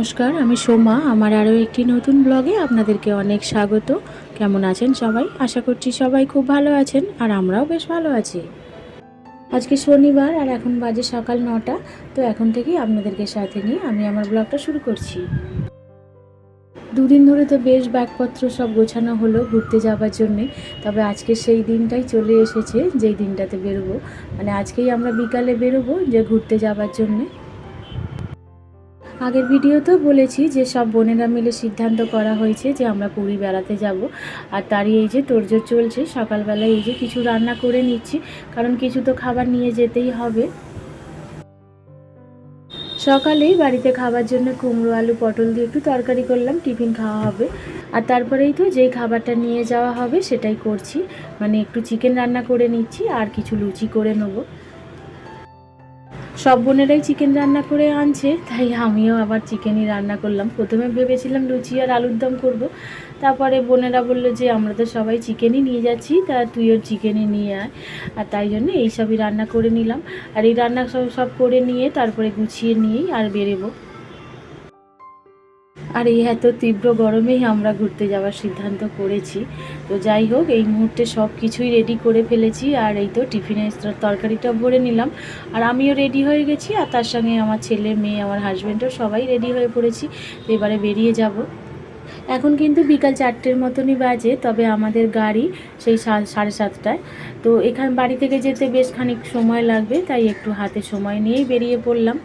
নমস্কার, আমি সোমা। আমার আরও একটি নতুন ব্লগে আপনাদেরকে অনেক স্বাগত। কেমন আছেন সবাই? আশা করছি সবাই খুব ভালো আছেন আর আমরাও বেশ ভালো আছি। আজকে শনিবার আর এখন বাজে সকাল নটা, তো এখন থেকেই আপনাদেরকে সাথে নিয়ে আমি আমার ব্লগটা শুরু করছি। দুদিন ধরে তো বেশ ব্যাগপত্র সব গোছানো হলো ঘুরতে যাওয়ার জন্যে, তবে আজকে সেই দিনটাই চলে এসেছে, যেই দিনটাতে বেরোবো। মানে আজকেই আমরা বিকালে বেরোবো যে ঘুরতে যাওয়ার জন্যে। আগের ভিডিওতেও বলেছি যে সব বোনেরা মিলে সিদ্ধান্ত করা হয়েছে যে আমরা পুরী বেড়াতে যাব। আর তারই এই যে তোড়জোড় চলছে সকালবেলায় এই যে কিছু রান্না করে নিচ্ছি, কারণ কিছু তো খাবার নিয়ে যেতেই হবে। সকালেই বাড়িতে খাবার জন্য কুমড়ো, আলু, পটল দিয়ে একটু তরকারি করলাম, টিফিন খাওয়া হবে। আর তারপরেই তো যেই খাবারটা নিয়ে যাওয়া হবে সেটাই করছি। মানে একটু চিকেন রান্না করে নিচ্ছি আর কিছু লুচি করে নেব। সব বোনেরাই চিকেন রান্না করে আনছে, তাই আমিও আবার চিকেনই রান্না করলাম। প্রথমে ভেবেছিলাম লুচি আর আলুর দম করব। তারপরে বোনেরা বলল যে, আমরা তো সবাই চিকেনই নিয়ে যাচ্ছি, তা তুইও চিকেনই নিয়ে আয়। আর তাই জন্য এইসবই রান্না করে নিলাম। আর এই রান্না সব সব করে নিয়ে তারপরে গুছিয়ে নিয়েই আর বেরেবো। আর এই এত তীব্র গরমেই আমরা ঘুরতে যাওয়ার সিদ্ধান্ত করেছি। তো যাই হোক, এই মুহূর্তে সব কিছুই রেডি করে ফেলেছি আর এই তো টিফিনের তরকারিটা ভরে নিলাম। আর আমিও রেডি হয়ে গেছি আর তার সঙ্গে আমার ছেলে, মেয়ে, আমার হাজব্যান্ডও সবাই রেডি হয়ে পড়েছি। তো এবারে বেরিয়ে যাব। এখন কিন্তু বিকাল চারটের মতনই বাজে, তবে আমাদের গাড়ি সেই সাড়ে সাতটায়। তো এখান বাড়ি থেকে যেতে বেশ খানিক সময় লাগবে, তাই একটু হাতে সময় নিয়েই বেরিয়ে পড়লাম।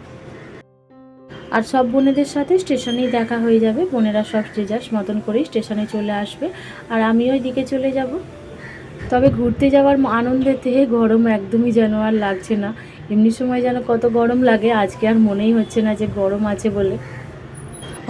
আর সব বোনেদের সাথে স্টেশনেই দেখা হয়ে যাবে। বোনেরা সব যে যাস মতন করেই স্টেশনে চলে আসবে। আর আমিও দিকে চলে যাব। তবে ঘুরতে যাওয়ার আনন্দের থেকে গরম একদমই যেন আর লাগছে না। এমনি সময় যেন কত গরম লাগে, আজকে আর মনেই হচ্ছে না যে গরম আছে বলে।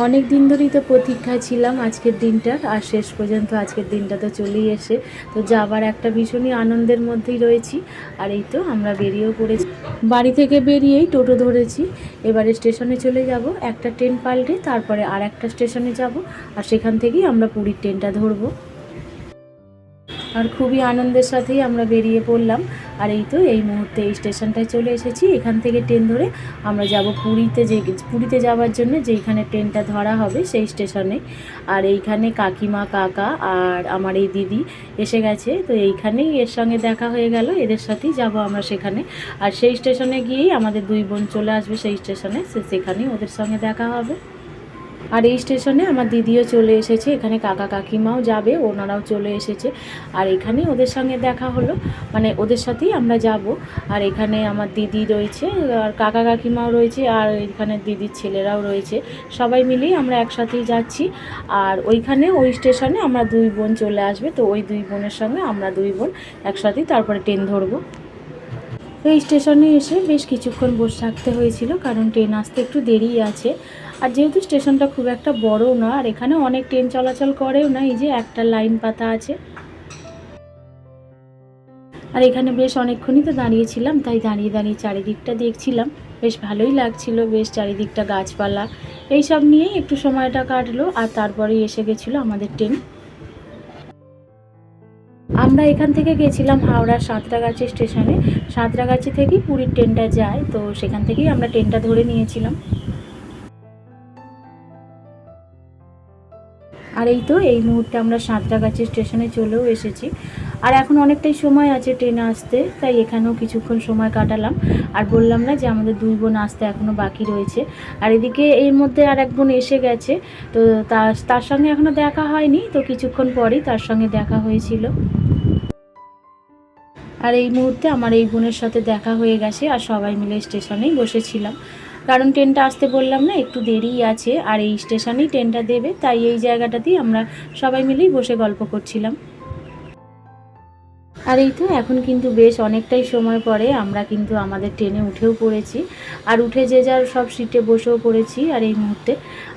অনেক দিন ধরেই তো প্রতীক্ষায় ছিলাম আজকের দিনটার আর শেষ পর্যন্ত আজকের দিনটা তো চলেই এসে। তো যাবার একটা ভীষণই আনন্দের মধ্যেই রয়েছি, আর এই তো আমরা বেরিয়েও পড়েছি। বাড়ি থেকে বেরিয়েই টোটো ধরেছি, এবারে স্টেশনে চলে যাব, একটা ট্রেন পাল্টে, তারপরে আর একটা স্টেশনে যাব, আর সেখান থেকেই আমরা পুরীর ট্রেনটা ধরবো। আর খুবই আনন্দের সাথেই আমরা বেরিয়ে পড়লাম। আর এই তো এই মুহূর্তে এই স্টেশনটায় চলে এসেছি। এখান থেকে ট্রেন ধরে আমরা যাব পুরীতে যে, পুরীতে যাওয়ার জন্য যেইখানে ট্রেনটা ধরা হবে সেই স্টেশনে। আর এইখানে কাকিমা, কাকা আর আমার এই দিদি এসে গেছে। তো এইখানেই এর সঙ্গে দেখা হয়ে গেল। এদের সাথেই যাব আমরা সেখানে। আর সেই স্টেশনে গিয়েই আমাদের দুই বোন চলে আসবে সেই স্টেশনে। সেখানেই ওদের সঙ্গে দেখা হবে। আর এই স্টেশনে আমার দিদিও চলে এসেছে, এখানে কাকা কাকিমাও যাবে, ওনারাও চলে এসেছে। আর এখানে ওদের সঙ্গে দেখা হলো মানে ওদের সাথেই আমরা যাব। আর এখানে আমার দিদি রয়েছে, আর কাকা কাকিমাও রয়েছে, আর এখানে দিদির ছেলেরাও রয়েছে। সবাই মিলেই আমরা একসাথেই যাচ্ছি। আর ওইখানে, ওই স্টেশনে আমরা দুই বোন চলে আসবে, তো ওই দুই বোনের সঙ্গে আমরা দুই বোন একসাথেই তারপরে ট্রেন ধরবো। এই স্টেশনে এসে বেশ কিছুক্ষণ বসে থাকতে হয়েছিল, কারণ ট্রেন আসতে একটু দেরি আছে। আর যেহেতু স্টেশনটা খুব একটা বড়ও না, আর এখানে অনেক ট্রেন চলাচল করেও না, এই যে একটা লাইন পাতা আছে। আর এখানে বেশ অনেকক্ষণই তো দাঁড়িয়েছিলাম, তাই দাঁড়িয়ে দাঁড়িয়ে চারিদিকটা দেখছিলাম। বেশ ভালোই লাগছিল, বেশ চারিদিকটা গাছপালা। এইসব নিয়েই একটু সময়টা কাটলো, আর তারপরেই এসে গেছিল আমাদের ট্রেন। আমরা এখান থেকে গেছিলাম হাওড়ার সাঁতরাগাছি স্টেশনে। সাঁতরাগাছি থেকেই পুরীর ট্রেনটা যায়, তো সেখান থেকেই আমরা ট্রেনটা ধরে নিয়েছিলাম। আর এই তো, এই মুহূর্তে আমরা সাঁতরাগাছি স্টেশনে চলেও এসেছি। আর এখন অনেকটাই সময় আছে ট্রেনে আসতে, তাই এখানেও কিছুক্ষণ সময় কাটালাম। আর বললাম না যে আমাদের দুই বোন আসতে এখনও বাকি রয়েছে। আর এদিকে এর মধ্যে আর এক বোন এসে গেছে, তো তার তার সঙ্গে এখনও দেখা হয়নি, তো কিছুক্ষণ পরেই তার সঙ্গে দেখা হয়েছিল। আর এই মুহূর্তে আমার এই বোনের সাথে দেখা হয়ে গেছে, আর সবাই মিলে স্টেশনেই বসেছিলাম। কারণ ট্রেনটা আসতে বললাম না, একটু দেরিই আছে আর এই স্টেশনেই ট্রেনটা দেবে, তাই এই জায়গাটাতেই আমরা সবাই মিলেই বসে গল্প করছিলাম। আর এই তো এখন কিন্তু বেশ অনেকটাই সময় পরে, আমরা কিন্তু আমাদের ট্রেনে উঠেও পড়েছি। আর উঠে যে যার সব সিটে বসেও পড়েছি আর এই মুহূর্তে।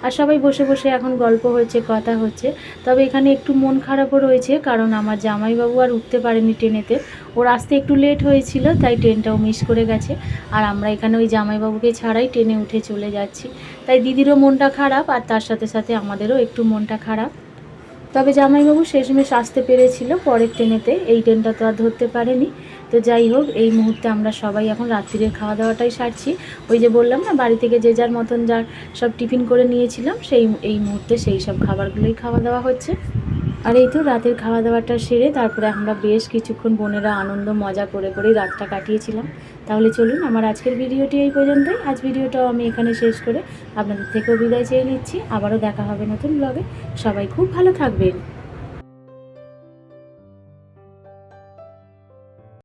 আর সবাই বসে বসে এখন গল্প হচ্ছে, কথা হচ্ছে। তবে এখানে একটু মন খারাপও রয়েছে, কারণ আমার জামাইবাবু আর উঠতে পারেনি ট্রেনেতে। ওর আসতে একটু লেট হয়েছিল, তাই ট্রেনটাও মিস করে গেছে। আর আমরা এখানে ওই জামাইবাবুকে ছাড়াই ট্রেনে উঠে চলে যাচ্ছি। তাই দিদিরও মনটা খারাপ, আর তার সাথে সাথে আমাদেরও একটু মনটা খারাপ। তবে জামাইবাবু শেষমেশ আসতে পেরেছিল, পরের ট্রেনেতে। এই ট্রেনটা তো আর ধরতে পারেনি। তো যাই হোক, এই মুহূর্তে আমরা সবাই এখন রাত্রিরের খাওয়া দাওয়াটাই সারছি। ওই যে বললাম না, বাড়ি থেকে যে যার মতন যার সব টিফিন করে নিয়েছিলাম, সেই, এই মুহূর্তে সেই সব খাবারগুলোই খাওয়া দাওয়া হচ্ছে। আর এই তো রাতের খাওয়া দাওয়াটা সেরে তারপরে আমরা বেশ কিছুক্ষণ বোনেরা আনন্দ, মজা করে করেই রাতটা কাটিয়েছিলাম। তাহলে চলুন, আমার আজকের ভিডিওটি এই পর্যন্তই। আজ ভিডিওটাও আমি এখানে শেষ করে আপনাদের থেকেও বিদায় চেয়ে নিচ্ছি। আবারও দেখা হবে নতুন ব্লগে সবাই খুব ভালো থাকবেন।